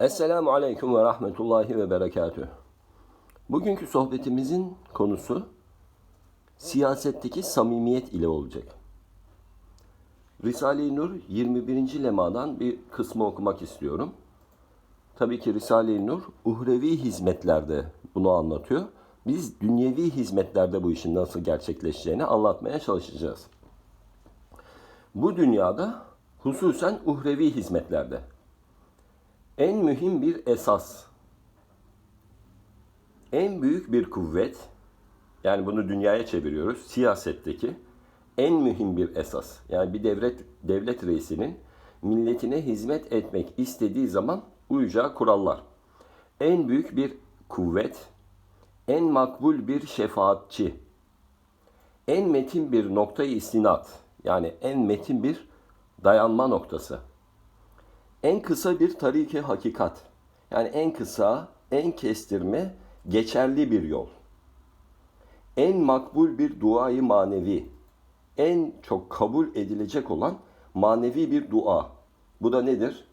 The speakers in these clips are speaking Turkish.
Esselamu Aleyküm ve Rahmetullahi ve Berekatüh. Bugünkü sohbetimizin konusu siyasetteki samimiyet ile olacak. Risale-i Nur 21. lemadan bir kısmı okumak istiyorum. Tabii ki Risale-i Nur uhrevi hizmetlerde bunu anlatıyor. Biz dünyevi hizmetlerde bu işin nasıl gerçekleşeceğini anlatmaya çalışacağız. Bu dünyada hususen uhrevi hizmetlerde en mühim bir esas, en büyük bir kuvvet, yani bunu dünyaya çeviriyoruz, siyasetteki en mühim bir esas. Yani bir devlet devlet reisinin milletine hizmet etmek istediği zaman uyacağı kurallar. En büyük bir kuvvet, en makbul bir şefaatçi, en metin bir noktayı istinat, yani en metin bir dayanma noktası en kısa bir tariki hakikat. Yani en kısa, en kestirme, geçerli bir yol. En makbul bir duayı manevi. En çok kabul edilecek olan manevi bir dua. Bu da nedir?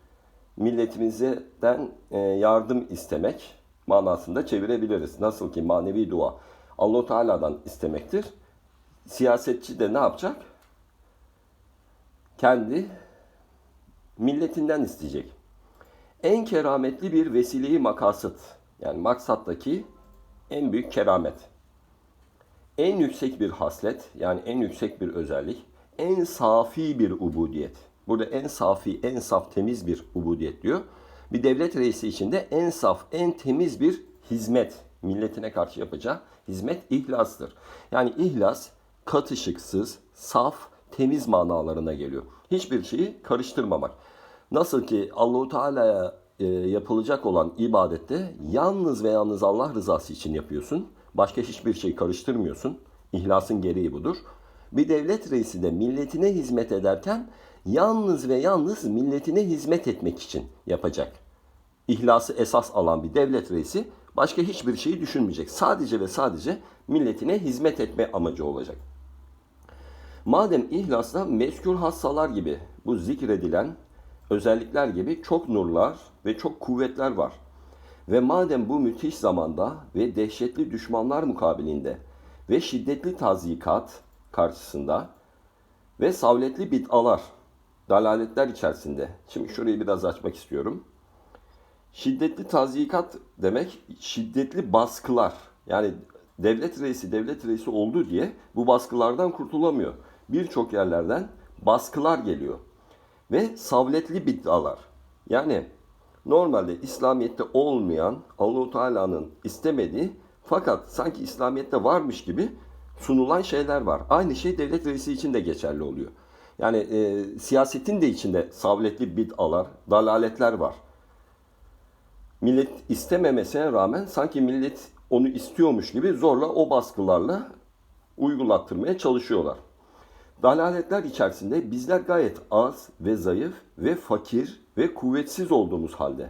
Milletimizden e, yardım istemek manasında çevirebiliriz. Nasıl ki manevi dua Allah Teala'dan istemektir. Siyasetçi de ne yapacak? Kendi milletinden isteyecek. En kerametli bir vesileyi makasıt. Yani maksattaki en büyük keramet. En yüksek bir haslet yani en yüksek bir özellik. En safi bir ubudiyet. Burada en safi, en saf, temiz bir ubudiyet diyor. Bir devlet reisi için de en saf, en temiz bir hizmet. Milletine karşı yapacağı hizmet ihlastır. Yani ihlas katışıksız, saf, temiz manalarına geliyor. Hiçbir şeyi karıştırmamak. Nasıl ki Allahu Teala'ya e, yapılacak olan ibadette yalnız ve yalnız Allah rızası için yapıyorsun. Başka hiçbir şey karıştırmıyorsun. İhlasın gereği budur. Bir devlet reisi de milletine hizmet ederken yalnız ve yalnız milletine hizmet etmek için yapacak. İhlası esas alan bir devlet reisi başka hiçbir şeyi düşünmeyecek. Sadece ve sadece milletine hizmet etme amacı olacak. Madem ihlasla meskür hassalar gibi bu zikredilen özellikler gibi çok nurlar ve çok kuvvetler var. Ve madem bu müthiş zamanda ve dehşetli düşmanlar mukabilinde ve şiddetli tazikat karşısında ve savletli bid'alar, dalaletler içerisinde. Şimdi şurayı biraz açmak istiyorum. Şiddetli tazikat demek şiddetli baskılar. Yani devlet reisi devlet reisi oldu diye bu baskılardan kurtulamıyor. Birçok yerlerden baskılar geliyor ve savletli bid'alar. Yani normalde İslamiyet'te olmayan Allahu Teala'nın istemediği fakat sanki İslamiyet'te varmış gibi sunulan şeyler var. Aynı şey devlet reisi için de geçerli oluyor. Yani e, siyasetin de içinde savletli bid'alar, dalaletler var. Millet istememesine rağmen sanki millet onu istiyormuş gibi zorla o baskılarla uygulattırmaya çalışıyorlar. Dalaletler içerisinde bizler gayet az ve zayıf ve fakir ve kuvvetsiz olduğumuz halde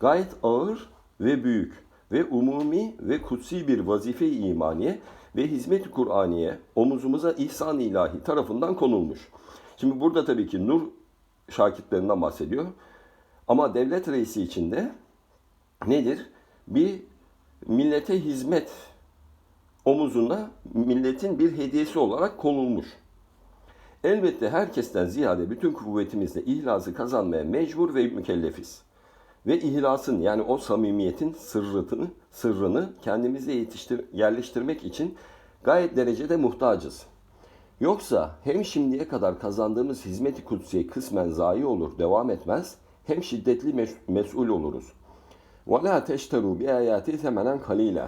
gayet ağır ve büyük ve umumi ve kutsi bir vazife-i imaniye ve hizmet-i Kur'aniye omuzumuza ihsan ilahi tarafından konulmuş. Şimdi burada tabii ki nur şakitlerinden bahsediyor. Ama devlet reisi içinde nedir? Bir millete hizmet omuzuna milletin bir hediyesi olarak konulmuş. Elbette herkesten ziyade bütün kuvvetimizle ihlası kazanmaya mecbur ve mükellefiz. Ve ihlasın yani o samimiyetin sırrını, sırrını kendimize yetiştir, yerleştirmek için gayet derecede muhtacız. Yoksa hem şimdiye kadar kazandığımız hizmeti kutsiye kısmen zayi olur, devam etmez, hem şiddetli mes- mesul oluruz. وَلَا تَشْتَرُوا بِآيَاتِ ثَمَنًا قَلِيلًا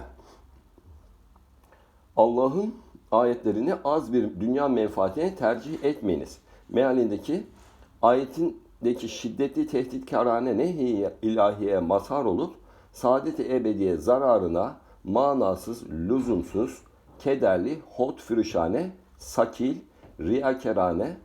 Allah'ın ayetlerini az bir dünya menfaatine tercih etmeyiniz. Mealindeki ayetindeki şiddetli tehditkarane nehi ilahiye mazhar olup saadet-i ebediye zararına manasız, lüzumsuz, kederli, hot firişane, sakil, riyakerane,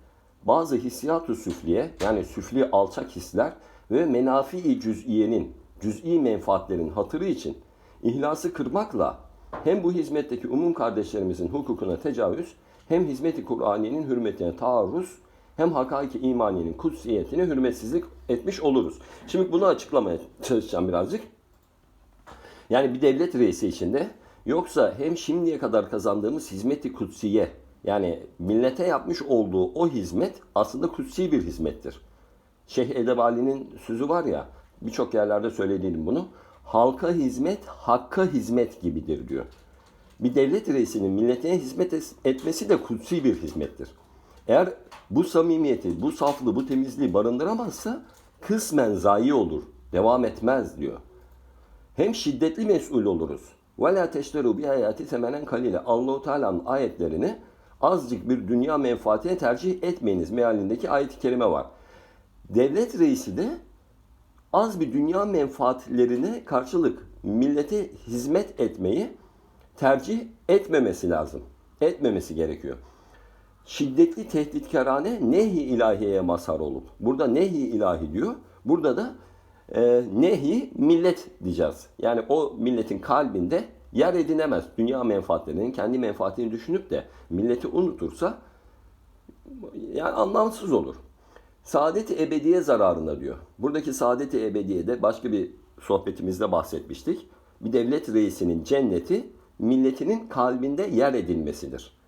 bazı hissiyat-ı süfliye yani süfli alçak hisler ve menafi-i cüz'iyenin, cüz'i menfaatlerin hatırı için ihlası kırmakla hem bu hizmetteki umum kardeşlerimizin hukukuna tecavüz hem hizmeti Kur'aniyenin hürmetine taarruz hem hakaiki imaniyenin kutsiyetine hürmetsizlik etmiş oluruz. Şimdi bunu açıklamaya çalışacağım birazcık. Yani bir devlet reisi içinde yoksa hem şimdiye kadar kazandığımız hizmeti kutsiye yani millete yapmış olduğu o hizmet aslında kutsi bir hizmettir. Şeyh Edebali'nin sözü var ya birçok yerlerde söylediğim bunu. Halka hizmet hakka hizmet gibidir diyor. Bir devlet reisinin milletine hizmet es- etmesi de kutsi bir hizmettir. Eğer bu samimiyeti, bu saflığı, bu temizliği barındıramazsa kısmen zayi olur, devam etmez diyor. Hem şiddetli mesul oluruz. Teşteru bi hayati temelen kalile. Allahu Teala'nın ayetlerini azıcık bir dünya menfaatine tercih etmeyiniz mealindeki ayet-i kerime var. Devlet reisi de az bir dünya menfaatlerine karşılık millete hizmet etmeyi tercih etmemesi lazım. Etmemesi gerekiyor. Şiddetli tehditkarane nehi ilahiyeye mazhar olup. Burada nehi ilahi diyor. Burada da e, nehi millet diyeceğiz. Yani o milletin kalbinde yer edinemez. Dünya menfaatlerinin kendi menfaatini düşünüp de milleti unutursa yani anlamsız olur. Saadet-i ebediye zararına diyor. Buradaki saadet-i ebediyede başka bir sohbetimizde bahsetmiştik. Bir devlet reisinin cenneti milletinin kalbinde yer edilmesidir.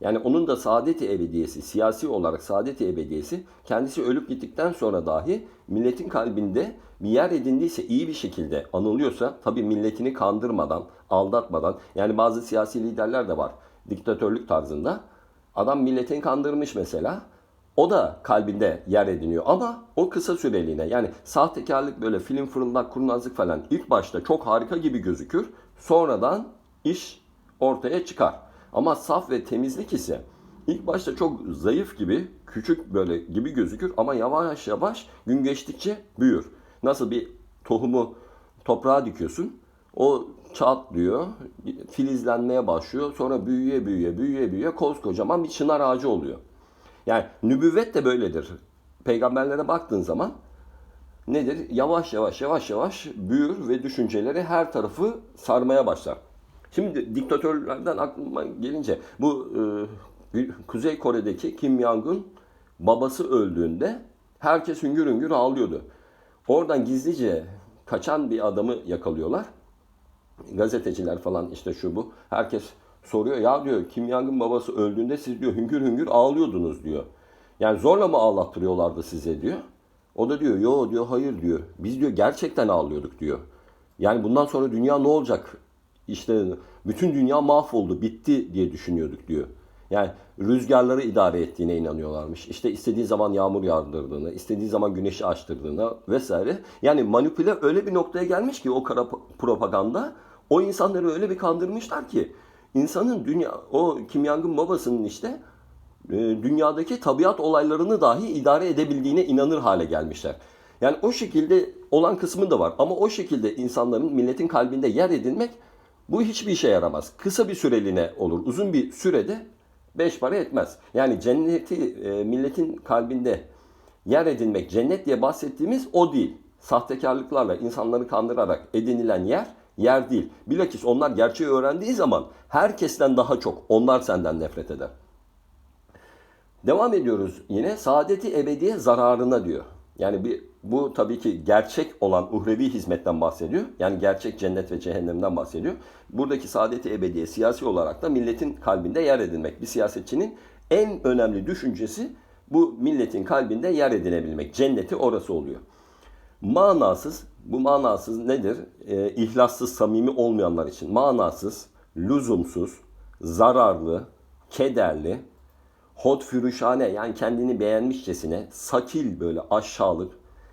Yani onun da saadet-i ebediyesi, siyasi olarak saadet-i ebediyesi kendisi ölüp gittikten sonra dahi milletin kalbinde bir yer edindiyse, iyi bir şekilde anılıyorsa, tabi milletini kandırmadan, aldatmadan, yani bazı siyasi liderler de var diktatörlük tarzında. Adam milletini kandırmış mesela. O da kalbinde yer ediniyor ama o kısa süreliğine yani sahtekarlık böyle film fırıldak kurnazlık falan ilk başta çok harika gibi gözükür. Sonradan iş ortaya çıkar. Ama saf ve temizlik ise ilk başta çok zayıf gibi, küçük böyle gibi gözükür ama yavaş yavaş gün geçtikçe büyür. Nasıl bir tohumu toprağa dikiyorsun. O çatlıyor, filizlenmeye başlıyor. Sonra büyüye büyüye büyüye büyüye koskocaman bir çınar ağacı oluyor. Yani nübüvvet de böyledir. Peygamberlere baktığın zaman nedir? Yavaş yavaş yavaş yavaş büyür ve düşünceleri her tarafı sarmaya başlar. Şimdi diktatörlerden aklıma gelince bu e, Kuzey Kore'deki Kim Jong-un babası öldüğünde herkes hüngür hüngür ağlıyordu. Oradan gizlice kaçan bir adamı yakalıyorlar. Gazeteciler falan işte şu bu. Herkes soruyor ya diyor Kim Jong-un babası öldüğünde siz diyor hüngür hüngür ağlıyordunuz diyor. Yani zorla mı ağlattırıyorlardı size diyor. O da diyor yo diyor hayır diyor. Biz diyor gerçekten ağlıyorduk diyor. Yani bundan sonra dünya ne olacak? İşte bütün dünya mahvoldu, bitti diye düşünüyorduk diyor. Yani rüzgarları idare ettiğine inanıyorlarmış. İşte istediği zaman yağmur yağdırdığını, istediği zaman güneşi açtırdığını vesaire. Yani manipüle öyle bir noktaya gelmiş ki o kara propaganda o insanları öyle bir kandırmışlar ki insanın dünya o Kim Jong-un babasının işte e, dünyadaki tabiat olaylarını dahi idare edebildiğine inanır hale gelmişler. Yani o şekilde olan kısmı da var ama o şekilde insanların milletin kalbinde yer edinmek bu hiçbir işe yaramaz. Kısa bir süreliğine olur. Uzun bir sürede beş para etmez. Yani cenneti e, milletin kalbinde yer edinmek, cennet diye bahsettiğimiz o değil. Sahtekarlıklarla insanları kandırarak edinilen yer yer değil. Bilakis onlar gerçeği öğrendiği zaman herkesten daha çok onlar senden nefret eder. Devam ediyoruz yine saadeti ebediye zararına diyor. Yani bir bu tabii ki gerçek olan uhrevi hizmetten bahsediyor. Yani gerçek cennet ve cehennemden bahsediyor. Buradaki saadeti ebediye siyasi olarak da milletin kalbinde yer edinmek. Bir siyasetçinin en önemli düşüncesi bu milletin kalbinde yer edinebilmek. Cenneti orası oluyor. Manasız, bu manasız nedir? E, ihlassız, samimi olmayanlar için manasız, lüzumsuz, zararlı, kederli, hotfürüşane yani kendini beğenmişçesine, sakil böyle aşağılık,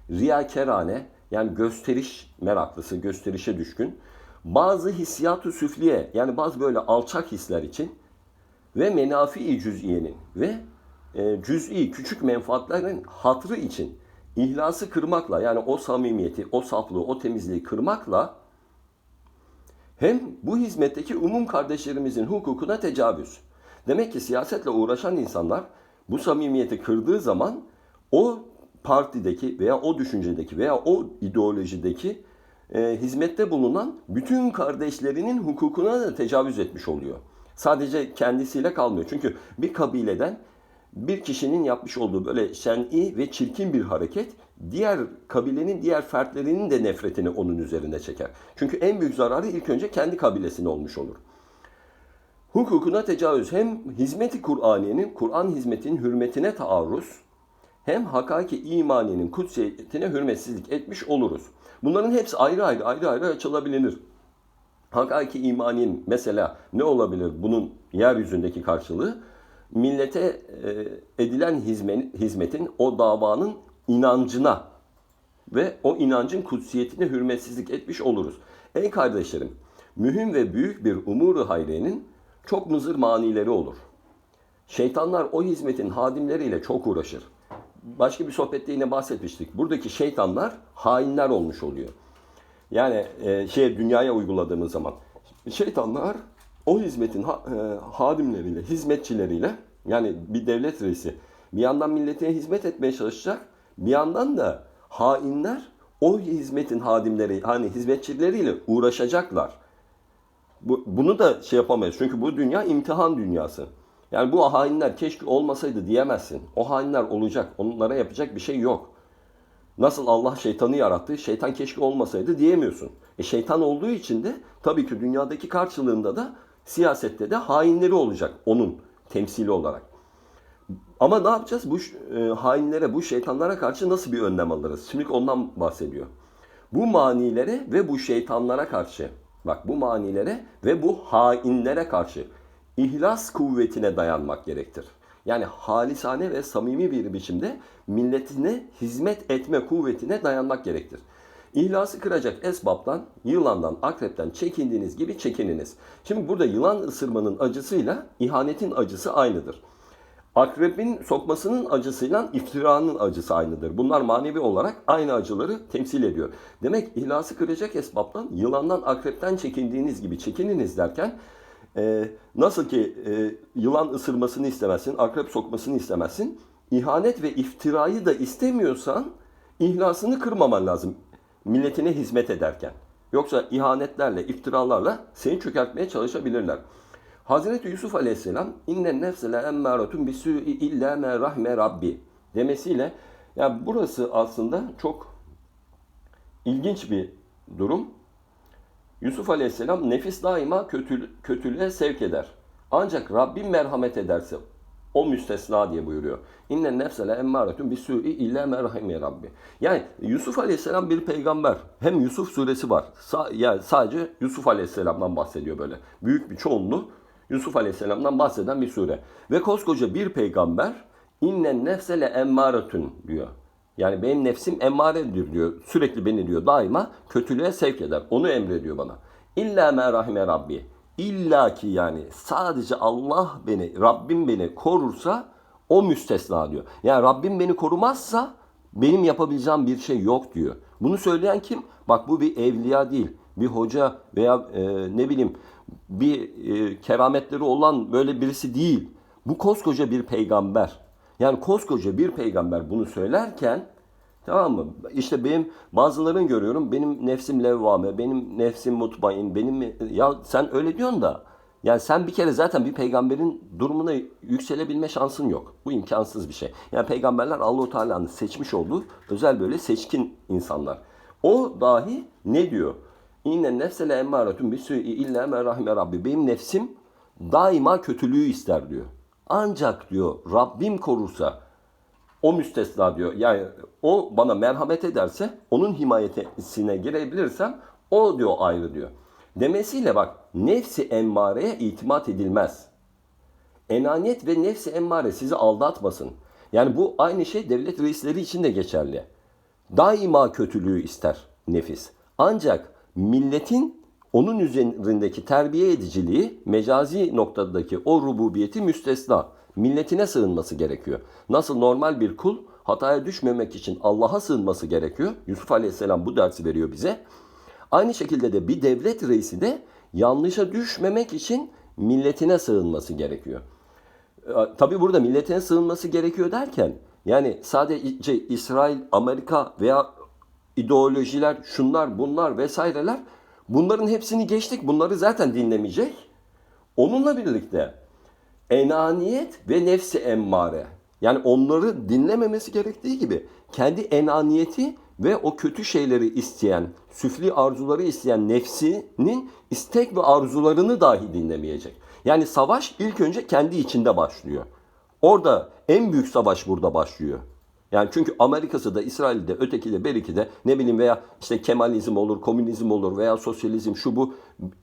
riyakerane yani gösteriş meraklısı, gösterişe düşkün. Bazı hissiyatı süfliye yani bazı böyle alçak hisler için ve menafi cüz'iyenin ve e, cüz'i küçük menfaatlerin hatrı için ihlası kırmakla yani o samimiyeti, o saflığı, o temizliği kırmakla hem bu hizmetteki umum kardeşlerimizin hukukuna tecavüz. Demek ki siyasetle uğraşan insanlar bu samimiyeti kırdığı zaman o partideki veya o düşüncedeki veya o ideolojideki e, hizmette bulunan bütün kardeşlerinin hukukuna da tecavüz etmiş oluyor. Sadece kendisiyle kalmıyor. Çünkü bir kabileden bir kişinin yapmış olduğu böyle şen'i ve çirkin bir hareket diğer kabilenin diğer fertlerinin de nefretini onun üzerine çeker. Çünkü en büyük zararı ilk önce kendi kabilesine olmuş olur. Hukukuna tecavüz hem hizmeti Kur'aniyenin, Kur'an hizmetinin hürmetine taarruz, hem hakaki imaniyenin kutsiyetine hürmetsizlik etmiş oluruz. Bunların hepsi ayrı ayrı ayrı ayrı açılabilir. Hakiki imaniyenin mesela ne olabilir bunun yeryüzündeki karşılığı? Millete e, edilen hizmetin o davanın inancına ve o inancın kutsiyetine hürmetsizlik etmiş oluruz. Ey kardeşlerim, mühim ve büyük bir umuru hayriyenin çok mızır manileri olur. Şeytanlar o hizmetin hadimleriyle çok uğraşır. Başka bir sohbette yine bahsetmiştik. Buradaki şeytanlar hainler olmuş oluyor. Yani e, şey dünyaya uyguladığımız zaman şeytanlar o hizmetin ha, e, hadimleriyle, hizmetçileriyle yani bir devlet reisi bir yandan milletine hizmet etmeye çalışacak. Bir yandan da hainler o hizmetin hadimleri hani hizmetçileriyle uğraşacaklar. Bu, bunu da şey yapamayız. Çünkü bu dünya imtihan dünyası. Yani bu hainler keşke olmasaydı diyemezsin. O hainler olacak. Onlara yapacak bir şey yok. Nasıl Allah şeytanı yarattı, şeytan keşke olmasaydı diyemiyorsun. E şeytan olduğu için de tabii ki dünyadaki karşılığında da siyasette de hainleri olacak onun temsili olarak. Ama ne yapacağız? Bu e, hainlere, bu şeytanlara karşı nasıl bir önlem alırız? Şimdi ondan bahsediyor. Bu manilere ve bu şeytanlara karşı, bak bu manilere ve bu hainlere karşı ihlas kuvvetine dayanmak gerektir. Yani halisane ve samimi bir biçimde milletine hizmet etme kuvvetine dayanmak gerektir. İhlası kıracak esbaptan, yılandan, akrepten çekindiğiniz gibi çekininiz. Şimdi burada yılan ısırmanın acısıyla ihanetin acısı aynıdır. Akrebin sokmasının acısıyla iftiranın acısı aynıdır. Bunlar manevi olarak aynı acıları temsil ediyor. Demek ihlası kıracak esbaptan, yılandan, akrepten çekindiğiniz gibi çekininiz derken e, nasıl ki e, yılan ısırmasını istemezsin, akrep sokmasını istemezsin. İhanet ve iftirayı da istemiyorsan ihlasını kırmaman lazım milletine hizmet ederken. Yoksa ihanetlerle, iftiralarla seni çökertmeye çalışabilirler. Hazreti Yusuf Aleyhisselam inne nefse le emmâretun bisû'i illa me rahme rabbi demesiyle yani burası aslında çok ilginç bir durum. Yusuf Aleyhisselam nefis daima kötü, kötülüğe sevk eder. Ancak Rabbim merhamet ederse o müstesna diye buyuruyor. İnne nefse le emmâretun bi su'i illa merhami rabbi. Yani Yusuf Aleyhisselam bir peygamber. Hem Yusuf suresi var. Sa yani sadece Yusuf Aleyhisselam'dan bahsediyor böyle. Büyük bir çoğunluğu Yusuf Aleyhisselam'dan bahseden bir sure. Ve koskoca bir peygamber inne nefse le emmâretun diyor. Yani benim nefsim emmaredir diyor. Sürekli beni diyor daima kötülüğe sevk eder. Onu emrediyor bana. İlla me rahime rabbi. İlla ki yani sadece Allah beni, Rabbim beni korursa o müstesna diyor. Yani Rabbim beni korumazsa benim yapabileceğim bir şey yok diyor. Bunu söyleyen kim? Bak bu bir evliya değil. Bir hoca veya e, ne bileyim bir e, kerametleri olan böyle birisi değil. Bu koskoca bir peygamber. Yani koskoca bir peygamber bunu söylerken tamam mı? İşte benim bazılarını görüyorum. Benim nefsim levvame, benim nefsim mutmain, benim ya sen öyle diyorsun da yani sen bir kere zaten bir peygamberin durumuna yükselebilme şansın yok. Bu imkansız bir şey. Yani peygamberler Allahu Teala'nın seçmiş olduğu özel böyle seçkin insanlar. O dahi ne diyor? İnne nefsele emmâretun bisû'i illa men rahime rabbi. Benim nefsim daima kötülüğü ister diyor. Ancak diyor Rabbim korursa o müstesna diyor. Yani o bana merhamet ederse onun himayetine girebilirsem o diyor ayrı diyor. Demesiyle bak nefsi emmareye itimat edilmez. Enaniyet ve nefsi emmare sizi aldatmasın. Yani bu aynı şey devlet reisleri için de geçerli. Daima kötülüğü ister nefis. Ancak milletin onun üzerindeki terbiye ediciliği mecazi noktadaki o rububiyeti müstesna. Milletine sığınması gerekiyor. Nasıl normal bir kul hataya düşmemek için Allah'a sığınması gerekiyor. Yusuf Aleyhisselam bu dersi veriyor bize. Aynı şekilde de bir devlet reisi de yanlışa düşmemek için milletine sığınması gerekiyor. Ee, Tabi burada milletine sığınması gerekiyor derken yani sadece İsrail, Amerika veya ideolojiler, şunlar, bunlar vesaireler bunların hepsini geçtik. Bunları zaten dinlemeyecek. Onunla birlikte enaniyet ve nefsi emmare. Yani onları dinlememesi gerektiği gibi kendi enaniyeti ve o kötü şeyleri isteyen, süfli arzuları isteyen nefsinin istek ve arzularını dahi dinlemeyecek. Yani savaş ilk önce kendi içinde başlıyor. Orada en büyük savaş burada başlıyor. Yani çünkü Amerika'sı da İsrail'de, öteki de, beriki de ne bileyim veya işte Kemalizm olur, komünizm olur veya sosyalizm şu bu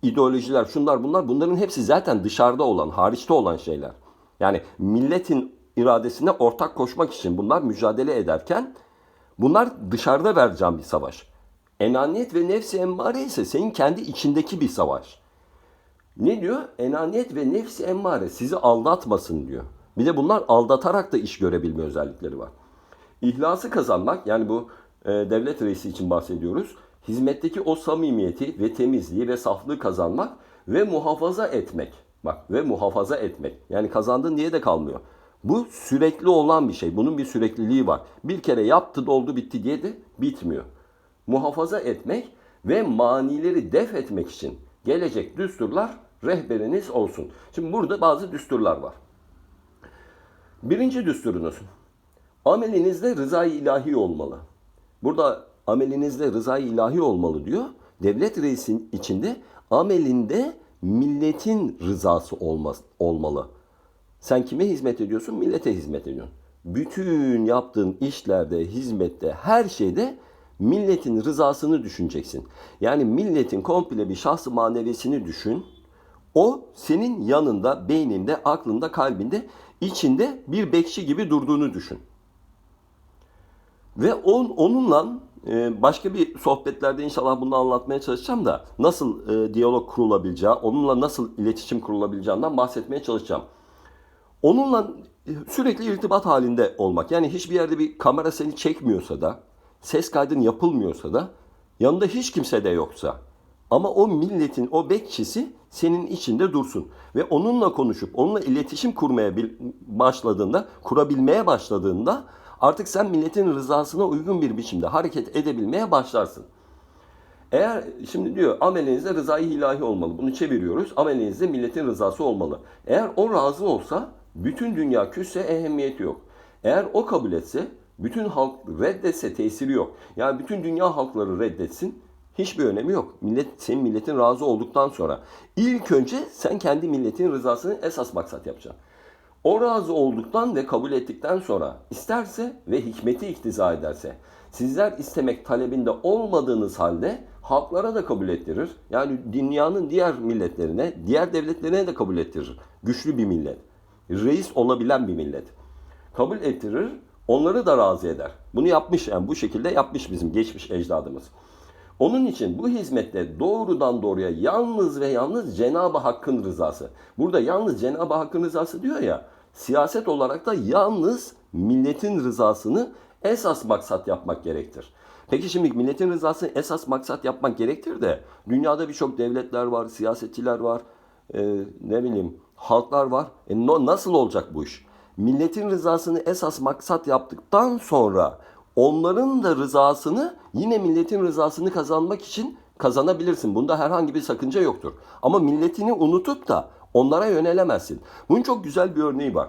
ideolojiler şunlar bunlar bunların hepsi zaten dışarıda olan, hariçte olan şeyler. Yani milletin iradesine ortak koşmak için bunlar mücadele ederken bunlar dışarıda vereceğim bir savaş. Enaniyet ve nefsi emmare ise senin kendi içindeki bir savaş. Ne diyor? Enaniyet ve nefsi emmare sizi aldatmasın diyor. Bir de bunlar aldatarak da iş görebilme özellikleri var. İhlası kazanmak yani bu e, devlet reisi için bahsediyoruz. Hizmetteki o samimiyeti ve temizliği ve saflığı kazanmak ve muhafaza etmek. Bak ve muhafaza etmek. Yani kazandın diye de kalmıyor. Bu sürekli olan bir şey. Bunun bir sürekliliği var. Bir kere yaptı doldu bitti diye de bitmiyor. Muhafaza etmek ve manileri def etmek için gelecek düsturlar rehberiniz olsun. Şimdi burada bazı düsturlar var. Birinci düsturunuz amelinizde rızayı ilahi olmalı. Burada amelinizde rızayı ilahi olmalı diyor. Devlet reisin içinde amelinde milletin rızası olmaz, olmalı. Sen kime hizmet ediyorsun? Millete hizmet ediyorsun. Bütün yaptığın işlerde, hizmette, her şeyde milletin rızasını düşüneceksin. Yani milletin komple bir şahsı manevisini düşün. O senin yanında, beyninde, aklında, kalbinde, içinde bir bekçi gibi durduğunu düşün. Ve on, onunla e, başka bir sohbetlerde inşallah bunu anlatmaya çalışacağım da nasıl e, diyalog kurulabileceği, onunla nasıl iletişim kurulabileceğinden bahsetmeye çalışacağım. Onunla e, sürekli irtibat halinde olmak. Yani hiçbir yerde bir kamera seni çekmiyorsa da, ses kaydın yapılmıyorsa da, yanında hiç kimse de yoksa ama o milletin o bekçisi senin içinde dursun. Ve onunla konuşup onunla iletişim kurmaya başladığında, kurabilmeye başladığında artık sen milletin rızasına uygun bir biçimde hareket edebilmeye başlarsın. Eğer şimdi diyor amelinizde rızayı ilahi olmalı. Bunu çeviriyoruz. Amelinizde milletin rızası olmalı. Eğer o razı olsa bütün dünya küsse ehemmiyeti yok. Eğer o kabul etse bütün halk reddetse tesiri yok. Yani bütün dünya halkları reddetsin hiçbir önemi yok. Millet senin milletin razı olduktan sonra ilk önce sen kendi milletin rızasını esas maksat yapacaksın. O razı olduktan ve kabul ettikten sonra isterse ve hikmeti iktiza ederse sizler istemek talebinde olmadığınız halde halklara da kabul ettirir. Yani dünyanın diğer milletlerine, diğer devletlerine de kabul ettirir. Güçlü bir millet. Reis olabilen bir millet. Kabul ettirir, onları da razı eder. Bunu yapmış yani bu şekilde yapmış bizim geçmiş ecdadımız. Onun için bu hizmette doğrudan doğruya yalnız ve yalnız Cenab-ı Hakk'ın rızası. Burada yalnız Cenab-ı Hakk'ın rızası diyor ya, siyaset olarak da yalnız milletin rızasını esas maksat yapmak gerektir. Peki şimdi milletin rızasını esas maksat yapmak gerektir de dünyada birçok devletler var, siyasetçiler var, e, ne bileyim halklar var. E no, nasıl olacak bu iş? Milletin rızasını esas maksat yaptıktan sonra onların da rızasını yine milletin rızasını kazanmak için kazanabilirsin. Bunda herhangi bir sakınca yoktur. Ama milletini unutup da onlara yönelemezsin. Bunun çok güzel bir örneği var.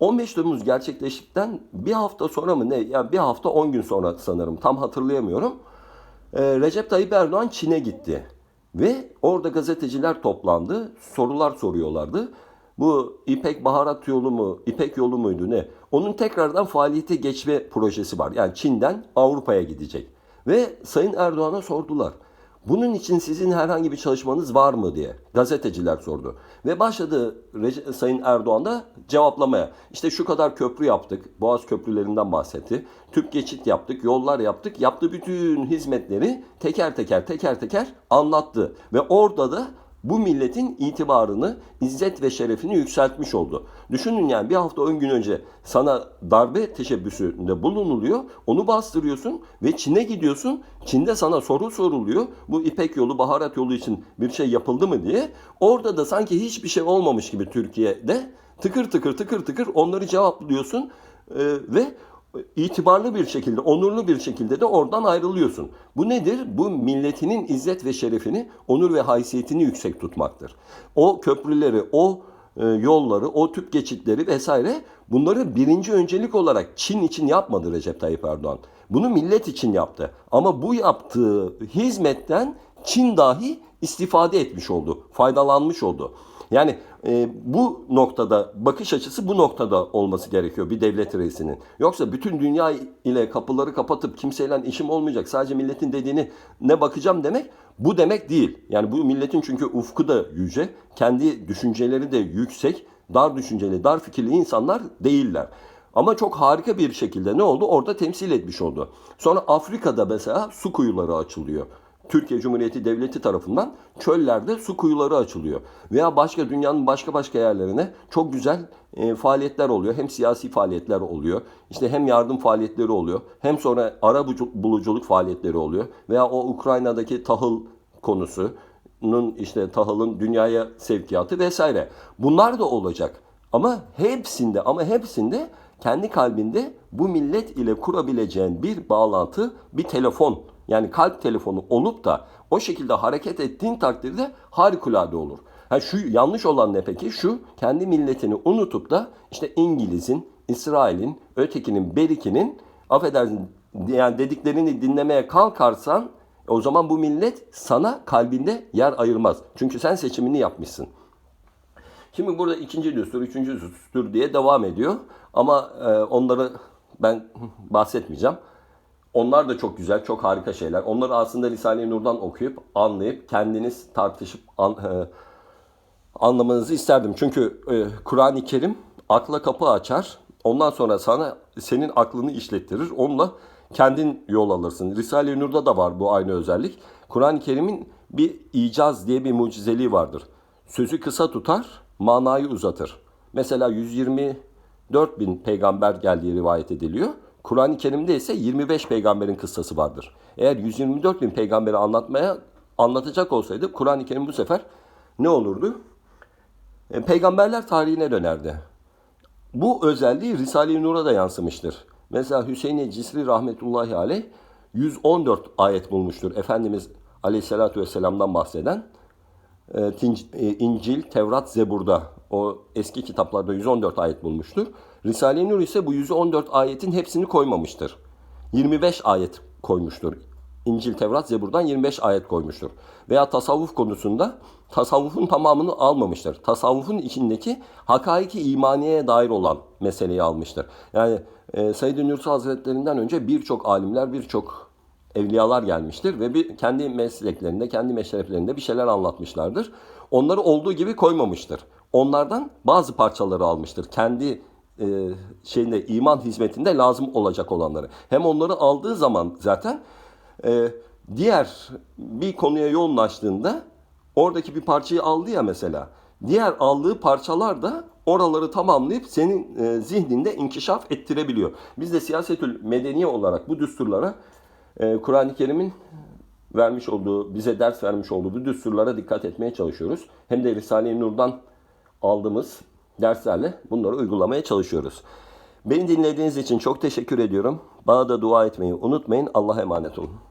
15 Temmuz gerçekleştikten bir hafta sonra mı ne? Yani bir hafta 10 gün sonra sanırım tam hatırlayamıyorum. Ee, Recep Tayyip Erdoğan Çin'e gitti. Ve orada gazeteciler toplandı. Sorular soruyorlardı. Bu İpek Baharat yolu mu, İpek yolu muydu ne? Onun tekrardan faaliyete geçme projesi var. Yani Çin'den Avrupa'ya gidecek. Ve Sayın Erdoğan'a sordular. Bunun için sizin herhangi bir çalışmanız var mı diye gazeteciler sordu. Ve başladı Rece- Sayın Erdoğan da cevaplamaya. İşte şu kadar köprü yaptık. Boğaz köprülerinden bahsetti. Tüp geçit yaptık, yollar yaptık. Yaptığı bütün hizmetleri teker teker teker teker anlattı. Ve orada da bu milletin itibarını, izzet ve şerefini yükseltmiş oldu. Düşünün yani bir hafta 10 gün önce sana darbe teşebbüsünde bulunuluyor. Onu bastırıyorsun ve Çin'e gidiyorsun. Çin'de sana soru soruluyor. Bu İpek yolu, baharat yolu için bir şey yapıldı mı diye. Orada da sanki hiçbir şey olmamış gibi Türkiye'de tıkır tıkır tıkır tıkır onları cevaplıyorsun. Ee, ve itibarlı bir şekilde, onurlu bir şekilde de oradan ayrılıyorsun. Bu nedir? Bu milletinin izzet ve şerefini, onur ve haysiyetini yüksek tutmaktır. O köprüleri, o e, yolları, o tüp geçitleri vesaire bunları birinci öncelik olarak Çin için yapmadı Recep Tayyip Erdoğan. Bunu millet için yaptı. Ama bu yaptığı hizmetten Çin dahi istifade etmiş oldu, faydalanmış oldu. Yani e, bu noktada bakış açısı bu noktada olması gerekiyor bir devlet reisinin. Yoksa bütün dünya ile kapıları kapatıp kimseyle işim olmayacak sadece milletin dediğini ne bakacağım demek bu demek değil. Yani bu milletin çünkü ufku da yüce, kendi düşünceleri de yüksek, dar düşünceli, dar fikirli insanlar değiller. Ama çok harika bir şekilde ne oldu? Orada temsil etmiş oldu. Sonra Afrika'da mesela su kuyuları açılıyor. Türkiye Cumhuriyeti Devleti tarafından çöllerde su kuyuları açılıyor. Veya başka dünyanın başka başka yerlerine çok güzel e, faaliyetler oluyor. Hem siyasi faaliyetler oluyor. İşte hem yardım faaliyetleri oluyor. Hem sonra ara buluculuk faaliyetleri oluyor. Veya o Ukrayna'daki tahıl konusunun işte tahılın dünyaya sevkiyatı vesaire. Bunlar da olacak. Ama hepsinde ama hepsinde kendi kalbinde bu millet ile kurabileceğin bir bağlantı, bir telefon yani kalp telefonu olup da o şekilde hareket ettiğin takdirde harikulade olur. Ha şu yanlış olan ne peki? Şu kendi milletini unutup da işte İngiliz'in, İsrail'in, ötekinin, berikinin affedersin yani dediklerini dinlemeye kalkarsan o zaman bu millet sana kalbinde yer ayırmaz. Çünkü sen seçimini yapmışsın. Şimdi burada ikinci düstur, üçüncü düstur diye devam ediyor. Ama e, onları ben bahsetmeyeceğim. Onlar da çok güzel, çok harika şeyler. Onları aslında Risale-i Nur'dan okuyup, anlayıp, kendiniz tartışıp an, e, anlamanızı isterdim. Çünkü e, Kur'an-ı Kerim akla kapı açar. Ondan sonra sana senin aklını işlettirir. Onunla kendin yol alırsın. Risale-i Nur'da da var bu aynı özellik. Kur'an-ı Kerim'in bir icaz diye bir mucizeliği vardır. Sözü kısa tutar, manayı uzatır. Mesela 124 bin peygamber geldiği rivayet ediliyor. Kur'an-ı Kerim'de ise 25 peygamberin kıssası vardır. Eğer 124 bin peygamberi anlatmaya anlatacak olsaydı Kur'an-ı Kerim bu sefer ne olurdu? E, peygamberler tarihine dönerdi. Bu özelliği Risale-i Nur'a da yansımıştır. Mesela Hüseyin Cisri rahmetullahi aleyh 114 ayet bulmuştur. Efendimiz aleyhissalatü vesselam'dan bahseden e, e, İncil, Tevrat, Zebur'da o eski kitaplarda 114 ayet bulmuştur. Risale-i Nur ise bu 114 ayetin hepsini koymamıştır. 25 ayet koymuştur. İncil, Tevrat, Zebur'dan 25 ayet koymuştur. Veya tasavvuf konusunda tasavvufun tamamını almamıştır. Tasavvufun içindeki hakaiki imaniye dair olan meseleyi almıştır. Yani e, Said-i Nursi Hazretlerinden önce birçok alimler, birçok evliyalar gelmiştir ve bir kendi mesleklerinde, kendi meşreplerinde bir şeyler anlatmışlardır. Onları olduğu gibi koymamıştır. Onlardan bazı parçaları almıştır. Kendi e, şeyinde iman hizmetinde lazım olacak olanları. Hem onları aldığı zaman zaten e, diğer bir konuya yoğunlaştığında oradaki bir parçayı aldı ya mesela. Diğer aldığı parçalar da oraları tamamlayıp senin e, zihninde inkişaf ettirebiliyor. Biz de siyasetül medeniye olarak bu düsturlara e, Kur'an-ı Kerim'in vermiş olduğu, bize ders vermiş olduğu bu düsturlara dikkat etmeye çalışıyoruz. Hem de Risale-i Nur'dan aldığımız derslerle bunları uygulamaya çalışıyoruz. Beni dinlediğiniz için çok teşekkür ediyorum. Bana da dua etmeyi unutmayın. Allah'a emanet olun.